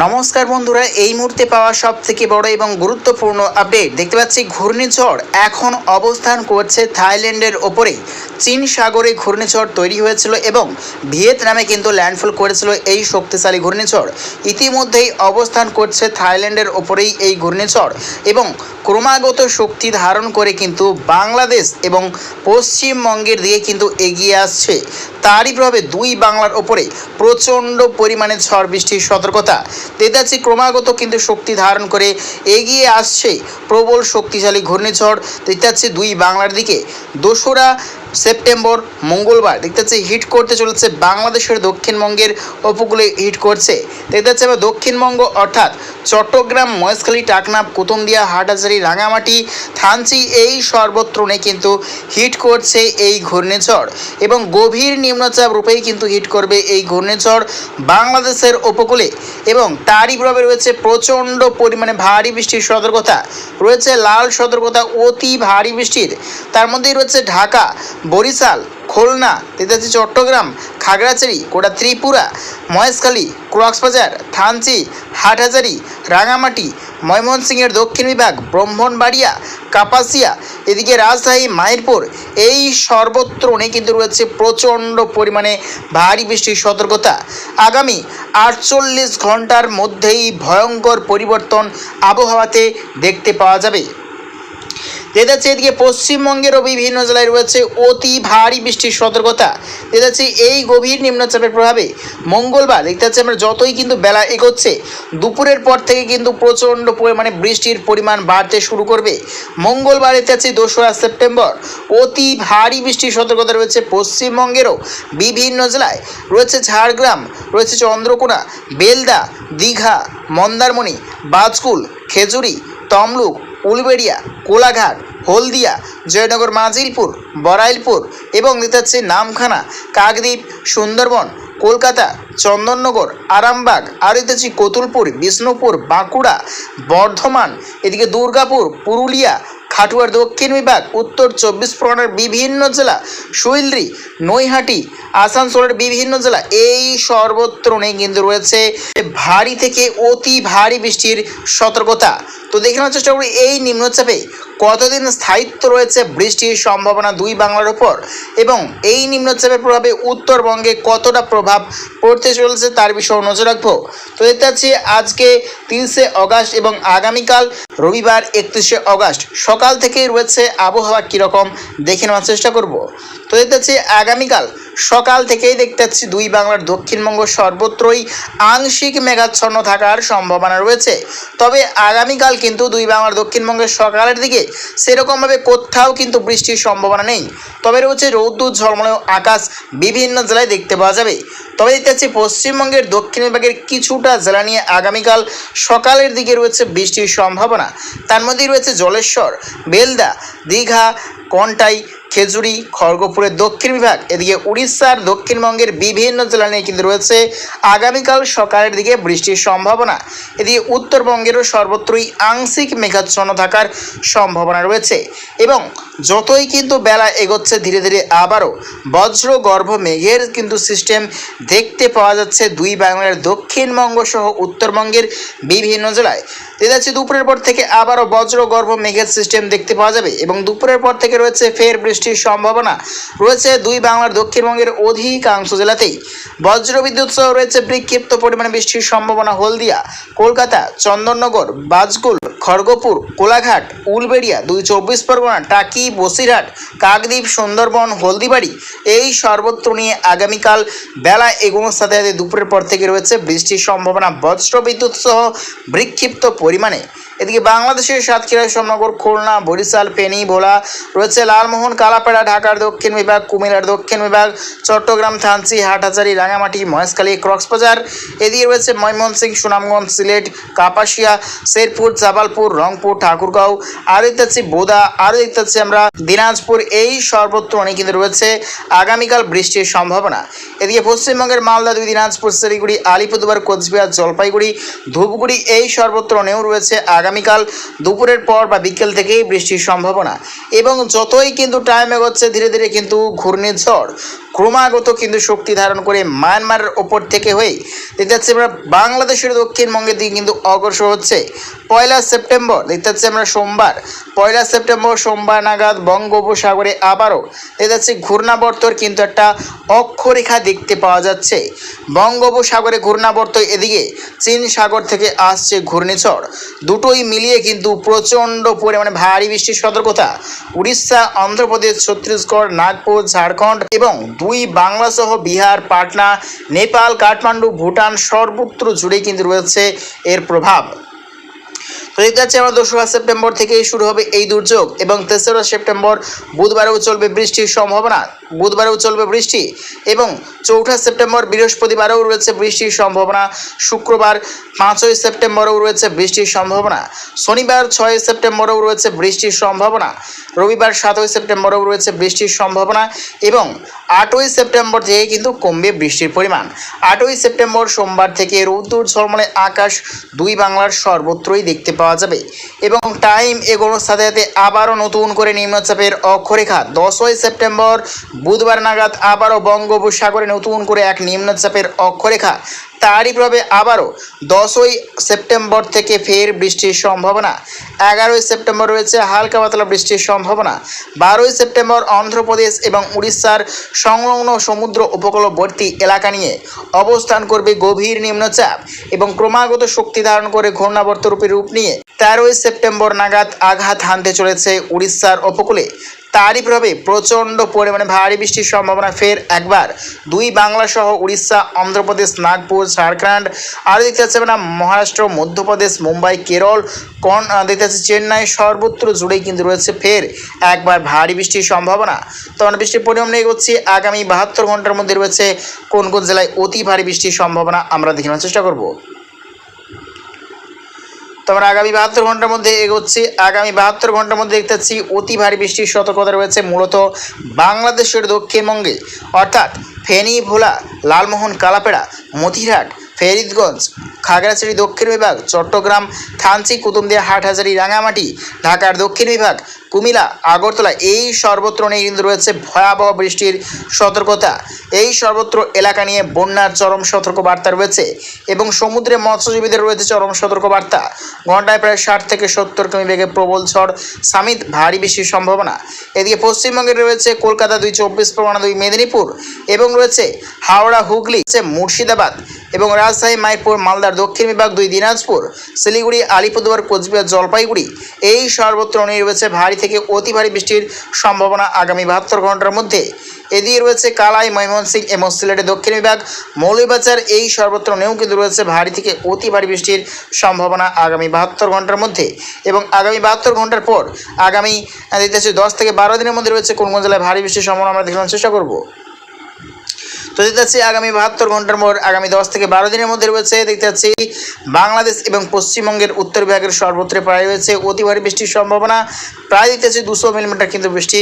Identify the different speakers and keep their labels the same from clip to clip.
Speaker 1: নমস্কার বন্ধুরা, এই মুহূর্তে পাওয়া সব থেকে বড় এবং গুরুত্বপূর্ণ আপডেট দেখতে পাচ্ছি ঘূর্ণিঝড় এখন অবস্থান করছে থাইল্যান্ডের ওপরে চীন সাগরে ঘূর্ণিঝড় তৈরি হয়েছিল এবং ভিয়েতনামে কিন্তু ল্যান্ডফল করেছিল এই শক্তিশালী ঘূর্ণিঝড়। ইতিমধ্যেই অবস্থান করছে থাইল্যান্ডের ওপরেই এই ঘূর্ণিঝড় এবং ক্রমাগত শক্তি ধারণ করে কিন্তু বাংলাদেশ এবং পশ্চিমবঙ্গের দিকে কিন্তু এগিয়ে আসছে। তারই প্রভাবে দুই বাংলার ওপরে প্রচণ্ড পরিমাণে ঝড় বৃষ্টির সতর্কতা। তেতাচি ক্রমাগত কিন্তু শক্তি ধারণ করে এগিয়ে আসছে প্রবল শক্তিশালী ঘূর্ণিঝড়। তেতাচি দুই বাংলার দিকে। দোসরা সেপ্টেম্বর, মঙ্গলবার। দেখতে পাচ্ছি, হিট করতে চলেছে বাংলাদেশের দক্ষিণবঙ্গের উপকূলে হিট করছে। দেখতে পাচ্ছি আমরা দক্ষিণবঙ্গ, অর্থাৎ চট্টগ্রাম, মহেশখালী টাকনাপ কুতুমদিয়া হাটহাজারি রাঙামাটি থানচি, এই সর্বত্রণে কিন্তু হিট করছে এই ঘূর্ণিঝড়। এবং গভীর নিম্নচাপ রূপেই কিন্তু হিট করবে এই ঘূর্ণিঝড় বাংলাদেশের উপকূলে এবং তারই প্রভাবে রয়েছে প্রচণ্ড পরিমাণে ভারী বৃষ্টির সতর্কতা। রয়েছে লাল সতর্কতা, অতি ভারী বৃষ্টির। তার মধ্যেই রয়েছে ঢাকা। বরিশাল, খুলনা তেতাজি চট্টগ্রাম, খাগড়াছড়ি কোটা ত্রিপুরা, মহেশখালী, কক্সবাজার, থানচি, হাটহাজারি, রাঙামাটি, ময়মনসিংহের দক্ষিণ বিভাগ, ব্রাহ্মণবাড়িয়া, কাপাসিয়া, এদিকে রাজশাহী মায়েরপুর এই সর্বত্র সর্বত্রণে কিন্তু রয়েছে প্রচণ্ড পরিমাণে ভারী বৃষ্টির সতর্কতা। আগামী আটচল্লিশ ঘণ্টার মধ্যেই ভয়ঙ্কর পরিবর্তন আবহাওয়াতে দেখতে পাওয়া যাবে। দেখা যাচ্ছে এদিকে পশ্চিমবঙ্গেরও বিভিন্ন জেলায় রয়েছে অতি ভারী বৃষ্টির সতর্কতা। দেখা যাচ্ছে এই গভীর নিম্নচাপের প্রভাবে মঙ্গলবার দেখতে পাচ্ছি আমরা যতই কিন্তু বেলা এগোচ্ছে, দুপুরের পর থেকে কিন্তু প্রচণ্ড পরিমাণে বৃষ্টির পরিমাণ বাড়তে শুরু করবে। মঙ্গলবার দেখতে পাচ্ছি দোসরা সেপ্টেম্বর অতি ভারী বৃষ্টির সতর্কতা রয়েছে পশ্চিমবঙ্গেরও। বিভিন্ন জেলায় রয়েছে ঝাড়গ্রাম, রয়েছে চন্দ্রকোনা, বেলদা, দীঘা, মন্দারমণি বাজকুল খেজুরি, তমলুক উলবেড়িয়া, কোলাঘাট, হলদিয়া, জয়নগর, মাজিলপুর বরাইলপুর এবং দেখতে পাচ্ছি নামখানা, কাকদ্বীপ, সুন্দরবন, কলকাতা, চন্দননগর, আরামবাগ, আর দেখতেছি কতুলপুর, বিষ্ণুপুর, বাঁকুড়া, বর্ধমান, এদিকে দুর্গাপুর, পুরুলিয়া, খাটুয়ার দক্ষিণ বিভাগ, উত্তর চব্বিশ পরগনার বিভিন্ন জেলা, শৈলরি, নৈহাটি, আসানসোলের বিভিন্ন জেলা, এই সর্বত্র নেই কিন্তু রয়েছে ভারী থেকে অতি ভারী বৃষ্টির সতর্কতা। তো দেখে নেওয়ার চেষ্টা করি, এই নিম্নচাপে কতদিন স্থায়িত্ব রয়েছে বৃষ্টির সম্ভাবনা দুই বাংলার উপর? এবং এই নিম্নচাপের প্রভাবে উত্তরবঙ্গে কতটা প্রভাব পড়তে চলেছে তার বিষয়ে নজর রাখব। তো দেখতে পাচ্ছি, আজকে তিরিশে অগাস্ট এবং আগামীকাল রবিবার একত্রিশে অগাস্ট, সকাল থেকেই রয়েছে আবহাওয়া কীরকম? দেখে নেওয়ার চেষ্টা করব। তো দেখতে পাচ্ছি, আগামীকাল সকাল থেকেই দেখতে পাচ্ছি দুই বাংলার দক্ষিণবঙ্গ সর্বত্রই আংশিক মেঘাচ্ছন্ন থাকার সম্ভাবনা রয়েছে। তবে আগামীকাল কিন্তু দুই বাংলার দক্ষিণবঙ্গের সকালের দিকে সেরকমভাবে কোথাও কিন্তু বৃষ্টির সম্ভাবনা নেই। তবে রয়েছে রৌদ্র ঝলমলেও আকাশ বিভিন্ন জেলায় দেখতে পাওয়া যাবে। তবে দেখতে পাচ্ছি পশ্চিমবঙ্গের দক্ষিণ বিভাগের কিছুটা জেলা নিয়ে আগামীকাল সকালের দিকে রয়েছে বৃষ্টির সম্ভাবনা। তার মধ্যেই রয়েছে জলেশ্বর, বেলদা, দীঘা, কন্টাই খেজুরি, খড়গপুরের দক্ষিণ বিভাগ, এদিকে উড়িষ্যার দক্ষিণবঙ্গের বিভিন্ন জেলা নিয়ে কিন্তু রয়েছে আগামীকাল সকালের দিকে বৃষ্টির সম্ভাবনা। এদিকে উত্তরবঙ্গেরও সর্বত্রই আংশিক মেঘাচ্ছন্ন থাকার সম্ভাবনা রয়েছে এবং যতই কিন্তু বেলা এগোচ্ছে ধীরে ধীরে আবারও বজ্র গর্ভ মেঘের কিন্তু সিস্টেম দেখতে পাওয়া যাচ্ছে দুই বাংলার দক্ষিণবঙ্গ সহ উত্তরবঙ্গের বিভিন্ন জেলায়। দেখা যাচ্ছে দুপুরের পর থেকে আবারও বজ্র গর্ভ মেঘের সিস্টেম দেখতে পাওয়া যাবে এবং দুপুরের পর থেকে রয়েছে ফের বৃষ্টির সম্ভাবনা রয়েছে দুই বাংলার দক্ষিণবঙ্গের অধিকাংশ জেলাতেই। বজ্র বিদ্যুৎ সহ রয়েছে বিক্ষিপ্ত পরিমাণে বৃষ্টির সম্ভাবনা হলদিয়া, কলকাতা, চন্দননগর, বাজকুল, খড়গপুর, কোলাঘাট, উলবেড়িয়া, দুই চব্বিশ পরগনা, টাকি, বসিরহাট, কাকদ্বীপ, সুন্দরবন, হলদিবাড়ি এই সর্বত্র নিয়ে আগামীকাল বেলা এগোনোর সাথে সাথে দুপুরের পর থেকে রয়েছে বৃষ্টির সম্ভাবনা। বজ্র বিদ্যুৎ সহ বিক্ষিপ্ত পরিমাণে এদিকে বাংলাদেশের সাতক্ষীরা সোমনগর খুলনা, বরিশাল, ফেনী, ভোলা রয়েছে লালমোহন, কালাপাড়া, ঢাকার দক্ষিণ বিভাগ, কুমিল্লার দক্ষিণ বিভাগ, চট্টগ্রাম থানচি হাটহাজারি, রাঙামাটি, মহেশখালী, কক্সবাজার। এদিকে রয়েছে ময়মনসিংহ, সুনামগঞ্জ, সিলেট, কাপাসিয়া, শেরপুর, জাবালপুর, রংপুর, ঠাকুরগাঁও। আরও দেখতে বোদা, আরও দেখতে আমরা দিনাজপুর। এই সর্বত্র অনেক কিন্তু রয়েছে। আগামীকাল বৃষ্টির সম্ভাবনা। এদিকে পশ্চিমবঙ্গের মালদা দুই, দিনাজপুর, শিলিগুড়ি, আলিপুরদুয়ার, কোচবিহার, জলপাইগুড়ি, ধূপগুড়ি, এই সর্বত্রণেও রয়েছে। আগামীকাল দুপুরের পর বা বিকেল থেকেই বৃষ্টির সম্ভাবনা। এবং যতই কিন্তু টাইম এগোচ্ছে, ধীরে ধীরে কিন্তু ঘূর্ণিঝড় ক্রমাগত কিন্তু শক্তি ধারণ করে মায়ানমারের ওপর থেকে হয়ে দেখতে পাচ্ছি আমরা বাংলাদেশের দক্ষিণবঙ্গের দিকে কিন্তু অগ্রসর হচ্ছে। পয়লা সেপ্টেম্বর, দেখতে পাচ্ছি আমরা সোমবার। পয়লা সেপ্টেম্বর সোমবার নাগাদ বঙ্গোপসাগরে আবারও দেখতে পাচ্ছি ঘূর্ণাবর্তর কিন্তু একটা অক্ষরেখা দেখতে পাওয়া যাচ্ছে। বঙ্গোপসাগরে ঘূর্ণাবর্ত এদিকে চীন সাগর থেকে আসছে ঘূর্ণিঝড়। দুটোই মিলিয়ে কিন্তু প্রচণ্ড পরিমাণে ভারী বৃষ্টির সতর্কতা। উড়িষ্যা, অন্ধ্রপ্রদেশ, ছত্তিশগড়, নাগপুর, ঝাড়খণ্ড এবং দুই বাংলা সহ বিহার পাটনা নেপাল কাঠমান্ডু ভুটান সর্বত্র জুড়ে কিন্তু রয়েছে এর প্রভাব। তো দেখতে পাচ্ছি আমরা, দোসরা সেপ্টেম্বর থেকেই শুরু হবে এই দুর্যোগ এবং তেসরা সেপ্টেম্বর বুধবারেও চলবে বৃষ্টির সম্ভাবনা, বুধবারেও চলবে বৃষ্টি এবং চৌঠা সেপ্টেম্বর বৃহস্পতিবারেও রয়েছে বৃষ্টির সম্ভাবনা, শুক্রবার পাঁচই সেপ্টেম্বরেও রয়েছে বৃষ্টির সম্ভাবনা, শনিবার ছয় সেপ্টেম্বরেও রয়েছে বৃষ্টির সম্ভাবনা, রবিবার সাতই সেপ্টেম্বরেও রয়েছে বৃষ্টির সম্ভাবনা এবং আটই সেপ্টেম্বর থেকে কিন্তু কমবে বৃষ্টির পরিমাণ। আটই সেপ্টেম্বর সোমবার থেকে রৌদ্র ঝলমলে আকাশ, দুই বাংলার সর্বত্রই দেখতে পাওয়া যাবে। এবং টাইম এগোনোর সাথে সাথে আবারও নতুন করে নিম্নচাপের অক্ষরেখা। দশই সেপ্টেম্বর বুধবার নাগাদ আবারও বঙ্গোপসাগরে নতুন করে এক নিম্নচাপের অক্ষরেখা। তারই প্রভাবে আবারও দশই সেপ্টেম্বর থেকে ফের বৃষ্টির সম্ভাবনা। এগারোই সেপ্টেম্বর রয়েছে হালকা পাতলা বৃষ্টির সম্ভাবনা। বারোই সেপ্টেম্বর অন্ধ্রপ্রদেশ এবং উড়িষ্যার সংলগ্ন সমুদ্র উপকূলবর্তী এলাকা নিয়ে অবস্থান করবে গভীর নিম্নচাপ এবং ক্রমাগত শক্তি ধারণ করে ঘূর্ণাবর্তরূপী রূপ নিয়ে তেরোই সেপ্টেম্বর নাগাদ আঘাত হানতে চলেছে উড়িষ্যার উপকূলে। তারই প্রভাবে প্রচণ্ড পরিমাণে ভারী বৃষ্টির সম্ভাবনা ফের একবার। দুই বাংলা সহ উড়িষ্যা, অন্ধ্রপ্রদেশ, নাগপুর, ঝাড়খণ্ড, আর দেখতে পাচ্ছি আমরা মহারাষ্ট্র, মধ্যপ্রদেশ, মুম্বাই, কেরল, কন দেখতে পাচ্ছি চেন্নাই সর্বত্র জুড়েই কিন্তু রয়েছে ফের একবার ভারী বৃষ্টির সম্ভাবনা। তো আমরা বৃষ্টির পরিমাণ নিয়ে এগোচ্ছি। আগামী বাহাত্তর ঘণ্টার মধ্যে রয়েছে কোন কোন জেলায় অতি ভারী বৃষ্টির সম্ভাবনা আমরা দেখে নেওয়ার চেষ্টা করব। তো আমরা আগামী বাহাত্তর ঘণ্টার মধ্যে এগোচ্ছি। আগামী বাহাত্তর ঘণ্টার মধ্যে দেখতে পাচ্ছি অতি ভারী বৃষ্টির সতর্কতা রয়েছে মূলত বাংলাদেশের দক্ষিণবঙ্গে। অর্থাৎ ফেনী, ভোলা, লালমোহন, কালাপেড়া মতিরহাট ফেরিদগঞ্জ, খাগড়াছড়ি দক্ষিণ বিভাগ, চট্টগ্রাম, থানচি কুতুমদিয়া হাটহাজারি, রাঙামাটি, ঢাকার দক্ষিণ বিভাগ কুমিলা আগরতলা এই সর্বত্র নিয়ে কিন্তু রয়েছে ভয়াবহ বৃষ্টির সতর্কতা। এই সর্বত্র এলাকা নিয়ে বন্যার চরম সতর্ক বার্তা রয়েছে এবং সমুদ্রে মৎস্যজীবীদের রয়েছে চরম সতর্ক বার্তা ঘন্টায় প্রায় ষাট থেকে সত্তর কিমি বেগে প্রবল ঝড় সামিত, ভারী বৃষ্টির সম্ভাবনা। এদিকে পশ্চিমবঙ্গে রয়েছে কলকাতা দুই চব্বিশ, পরগনা দুই মেদিনীপুর এবং রয়েছে হাওড়া, হুগলি মুর্শিদাবাদ এবং রাজশাহী মাইপুর মালদার দক্ষিণ বিভাগ, দুই দিনাজপুর, শিলিগুড়ি, আলিপুরদুয়ার, কোচবিহার, জলপাইগুড়ি। এই সর্বত্র রয়েছে ভারী থেকে অতি ভারী বৃষ্টির সম্ভাবনা আগামী বাহাত্তর ঘণ্টার মধ্যে। এদিকে রয়েছে কালাই, ময়মনসিংহ এবং সিলেটের দক্ষিণ বিভাগ। মৌলভীবাজার, এই সর্বত্র নেও কিন্তু রয়েছে ভারী থেকে অতি ভারী বৃষ্টির সম্ভাবনা আগামী বাহাত্তর ঘণ্টার মধ্যে। এবং আগামী বাহাত্তর ঘণ্টার পর, আগামী দেখতে দশ থেকে বারো দিনের মধ্যে রয়েছে কোন কোন জেলায় ভারী বৃষ্টির সম্ভাবনা আমরা দেখানোর চেষ্টা করব? তো দেখতে পাচ্ছি আগামী বাহাত্তর ঘণ্টার পর আগামী দশ থেকে বারো দিনের মধ্যে রয়েছে। দেখতে পাচ্ছি বাংলাদেশ এবং পশ্চিমবঙ্গের উত্তর বিভাগের সর্বত্র প্রায় রয়েছে অতি ভারী বৃষ্টির সম্ভাবনা। প্রায় দেখতে পাচ্ছি দুশো মিলিমিটার কিন্তু বৃষ্টি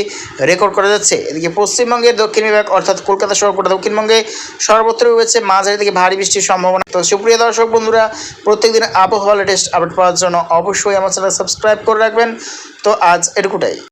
Speaker 1: রেকর্ড করা যাচ্ছে। এদিকে পশ্চিমবঙ্গের দক্ষিণ বিভাগ অর্থাৎ কলকাতা সহ গোটা দক্ষিণবঙ্গে সর্বত্র রয়েছে মাঝারি থেকে ভারী বৃষ্টির সম্ভাবনা। তো সুপ্রিয় দর্শক বন্ধুরা, প্রত্যেকদিন আবহাওয়া লেটেস্ট আপডেট পাওয়ার জন্য অবশ্যই আমার চ্যানেল সাবস্ক্রাইব করে রাখবেন। তো আজ এটুকুটাই।